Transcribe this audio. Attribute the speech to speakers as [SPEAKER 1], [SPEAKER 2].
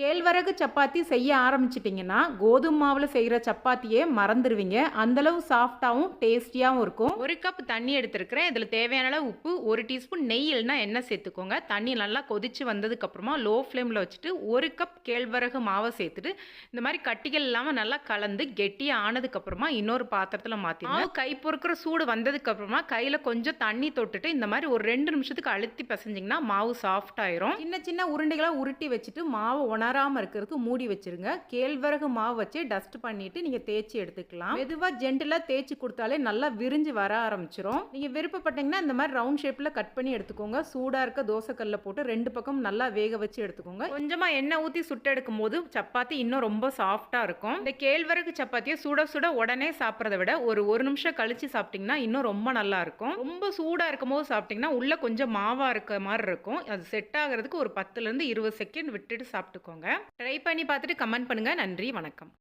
[SPEAKER 1] கேழ்வரகு சப்பாத்தி செய்ய ஆரம்பிச்சிட்டிங்கன்னா கோதுமை மாவில் செய்கிற சப்பாத்தியே மறந்துடுவீங்க அந்தளவு சாஃப்டாகவும் டேஸ்டியாகவும் இருக்கும். ஒரு கப் தண்ணி எடுத்துருக்கிறேன். இதில் தேவையான அளவு உப்பு ஒரு டீஸ்பூன் நெய் இல்லைனா எண்ணெய் சேர்த்துக்கோங்க. தண்ணி நல்லா கொதிச்சு வந்ததுக்கப்புறமா லோ ஃப்ளேமில் வச்சுட்டு ஒரு கப் கேழ்வரகு மாவை சேர்த்துட்டு இந்த மாதிரி கட்டிகள் இல்லாமல் நல்லா கலந்து கெட்டியாக ஆனதுக்கப்புறமா இன்னொரு பாத்திரத்தில் மாற்றி மாவு கை பொறுக்கிற சூடு வந்ததுக்கப்புறமா கையில் கொஞ்சம் தண்ணி தொட்டுட்டு இந்த மாதிரி ஒரு ரெண்டு நிமிஷத்துக்கு அழுத்தி பிசைஞ்சிங்கன்னா மாவு சாஃப்ட் ஆயிரும். சின்ன சின்ன உருண்டைகளாக உருட்டி வச்சுட்டு மாவு உணராமல் இருக்கிறதுக்கு மூடி வச்சிருங்க. கேழ்வரகு மாவு வச்சு டஸ்ட் பண்ணிவிட்டு நீங்கள் தேய்ச்சி எடுத்துக்கலாம். மெதுவாக ஜென்டிலாக தேய்ச்சி கொடுத்தாலே நல்லா விரிஞ்சு வர ஆரம்பிச்சிரும். நீங்கள் விருப்பப்பட்டீங்கன்னா இந்த மாதிரி ரவுண்ட் ஷேப்பில் கட் பண்ணி எடுத்துக்கோங்க. சூடாக இருக்க தோசைக்கல்லில் போட்டு ரெண்டு பக்கம் நல்லா வேக வச்சு எடுத்துக்கோங்க. கொஞ்சமாக எண்ணெய் ஊற்றி சுட்டெடுக்கும் போது சப்பாத்தி இன்னும் ரொம்ப சாஃப்டாக இருக்கும். இந்த கேழ்வரகு சப்பாத்தியை சுட சுட உடனே சாப்பிட்றத விட ஒரு ஒரு நிமிஷம் கழித்து சாப்பிட்டிங்கன்னா இன்னும் ரொம்ப நல்லா இருக்கும். ரொம்ப சூடாக இருக்கும் போது சாப்பிட்டிங்கன்னா உள்ளே கொஞ்சம் மாவாக இருக்க மாதிரி இருக்கும். அது செட் ஆகிறதுக்கு ஒரு பத்துலேருந்து இருபது செகண்ட் விட்டுட்டு சாப்பிட்டுக்கோங்க. ட்ரை பண்ணி பார்த்துட்டு கமெண்ட் பண்ணுங்கள் நன்றி வணக்கம்.